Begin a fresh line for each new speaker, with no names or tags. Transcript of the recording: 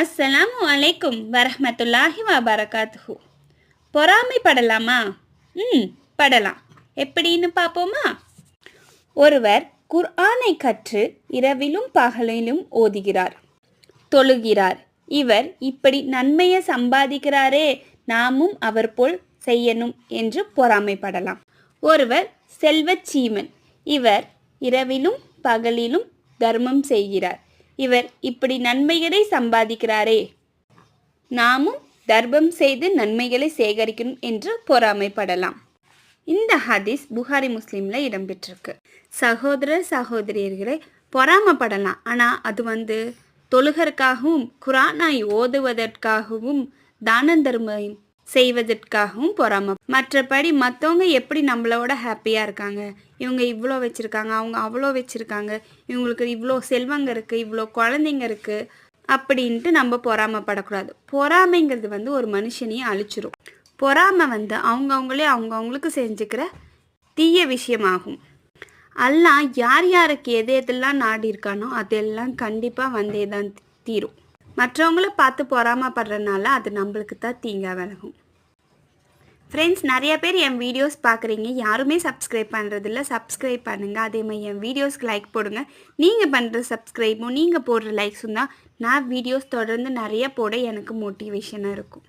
அஸ்ஸலாமு அலைக்கும் வரஹ்மத்துல்லாஹி வபரகாத்துஹு பொறாமைப்படலாமா ம் படலாம். எப்படின்னு பார்ப்போமா? ஒருவர் குர்ஆனை கற்று இரவிலும் பகலிலும் ஓதுகிறார். தொழுகிறார். இவர் இப்படி நன்மையை சம்பாதிக்கிறாரே நாமும் அவர் போல் செய்யணும் என்று பொறாமைப்படலாம் ஒருவர் செல்வச் சீமன். இவர் இரவிலும் பகலிலும் தர்மம் செய்கிறார். இவர் இப்படி நன்மைகளை சம்பாதிக்கிறாரே. நாமும் தர்மம் செய்து நன்மைகளை சேகரிக்கணும் என்று பொறாமைப்படலாம். இந்த ஹதீஸ் புகாரி முஸ்லீம்ல இடம்பெற்றிருக்கு. சகோதர சகோதரியர்களை பொறாமப்படலாம். ஆனால் அது வந்து தொழுகற்காகவும் குரானாய் ஓதுவதற்காகவும் தான தர்மம் செய்வதற்காகவும் பொறாம. மற்றபடி மற்றவங்க எப்படி நம்மளோட ஹாப்பியாக இருக்காங்க? இவங்க இவ்வளோ வச்சுருக்காங்க அவங்க அவ்வளோ வச்சுருக்காங்க இவங்களுக்கு இவ்வளோ செல்வங்க இருக்குது இவ்வளோ குழந்தைங்க இருக்குது அப்படின்ட்டு நம்ம பொறாமப்படக்கூடாது. பொறாமைங்கிறது வந்து ஒரு மனுஷனையும் அழிச்சிரும். பொறாமை வந்து அவங்கவுங்களே அவங்கவுங்களுக்கு செஞ்சுக்கிற தீய விஷயமாகும். அல்லாஹ் யார் யாருக்கு எது எதெல்லாம் நாடி இருக்கானோ அதெல்லாம் கண்டிப்பாக வந்தே தான் தீரும். மற்றவங்கள பார்த்து பொறாமப்படுறதுனால அது நம்மளுக்கு தான் தீங்காக விலகும். ஃப்ரெண்ட்ஸ் நிறைய பேர் என் வீடியோஸ் பார்க்குறீங்க. யாருமே சப்ஸ்கிரைப் பண்ணுறதில்ல சப்ஸ்கிரைப் பண்ணுங்கள் அதே மாதிரி என் வீடியோஸ்க்கு லைக் போடுங்க. நீங்கள் பண்ணுற சப்ஸ்கிரைபும் நீங்கள் போடுற லைக்ஸும் தான் நான் வீடியோஸ் தொடர்ந்து நிறைய போட எனக்கு மோட்டிவேஷனாக இருக்கும்.